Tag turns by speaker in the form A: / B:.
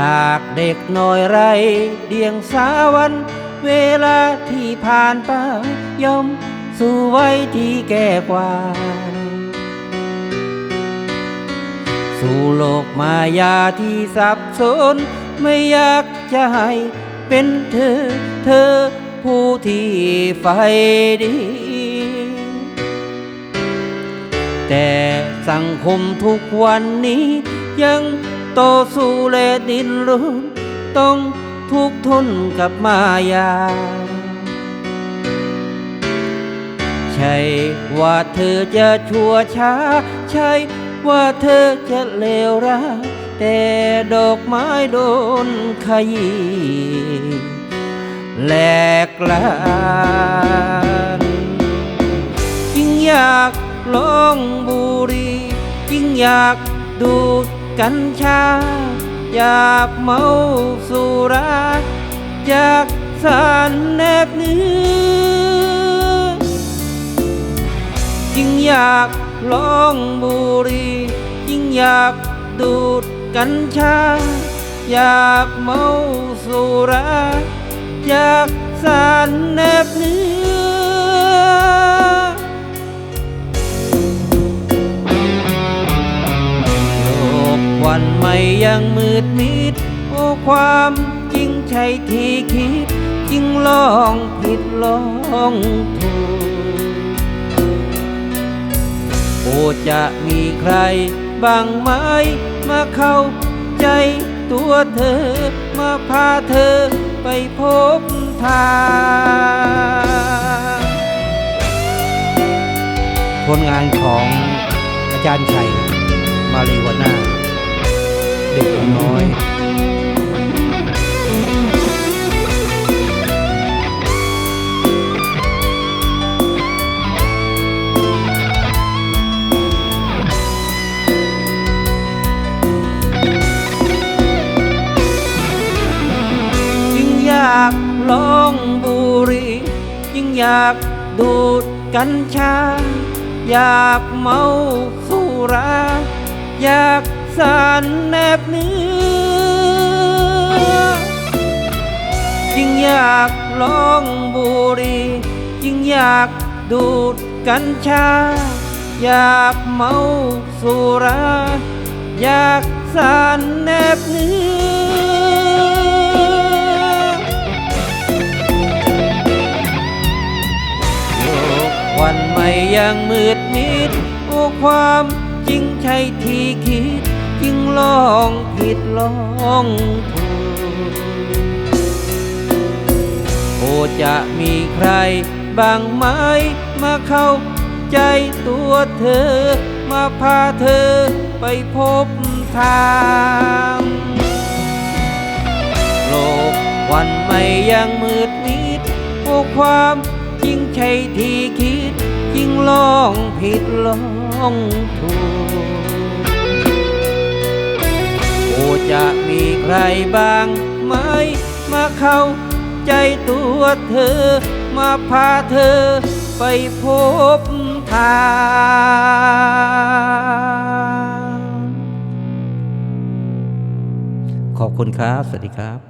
A: จากเด็กน้อยไร เดียงสาวัน เวลาที่ผ่านไปย่อมสู่ไวัยที่แก่กว่า สู่โลกมายาที่สับสน ไม่อยากจะให้เป็นเธอ เธอผู้ที่ใฝ่ดี แต่สังคมทุกวันนี้ยัง ต่อสู้และดิ้นรนต้องทุกขทนกับมายา ใช่ว่าเธอจะชั่วช้า ใช่ว่าเธอจะเลวร้ายแต่ดอกไม้โดนขยี้แหลกลานยิ่งอยากลองบุรียิ่งอยากดู กัญชา อยากเมาสุราอยากสารแนบเนื้อยิ่งอยากลองบุรียิ่งอยากดูดกัญชา อยากเมาสุราอยากสารแนบเนื้อ ยังมืดมิด โอ้ความจริงใช่ที่คิดจริงลองผิดลองถูก โอ้จะมีใครบางไหมมาเข้าใจตัวเธอ มาพาเธอไปพบทางผลงานของอาจารย์ชัยมารีวาน่า เด็กน้อยยิ่งอยากลองบุหรียิ่งอยากดูดกัญชา อยากเมาสุรา อยาก สารแนบเนื้อยิ่งอยากลองบุหรียิ่งอยากดูดกัญชา อยากเมาสุรา อยากสารแนบเนื้อโลกวันใหม่ยังมืดมิดโอ้ความจริงใช่ที่คิด จริงลองผิดลองถูกโอจะมีใครบางไหมมาเข้าใจตัวเธอ มาพาเธอไปพบทางโลกวันใหม่ยังมืดมิดโอ้ความจริงใช่ที่คิด จริงลองผิดลองถูก จะมีใครบ้างไหมมาเข้าใจตัวเธอ มาพาเธอไปพบทางขอบคุณครับ สวัสดีครับ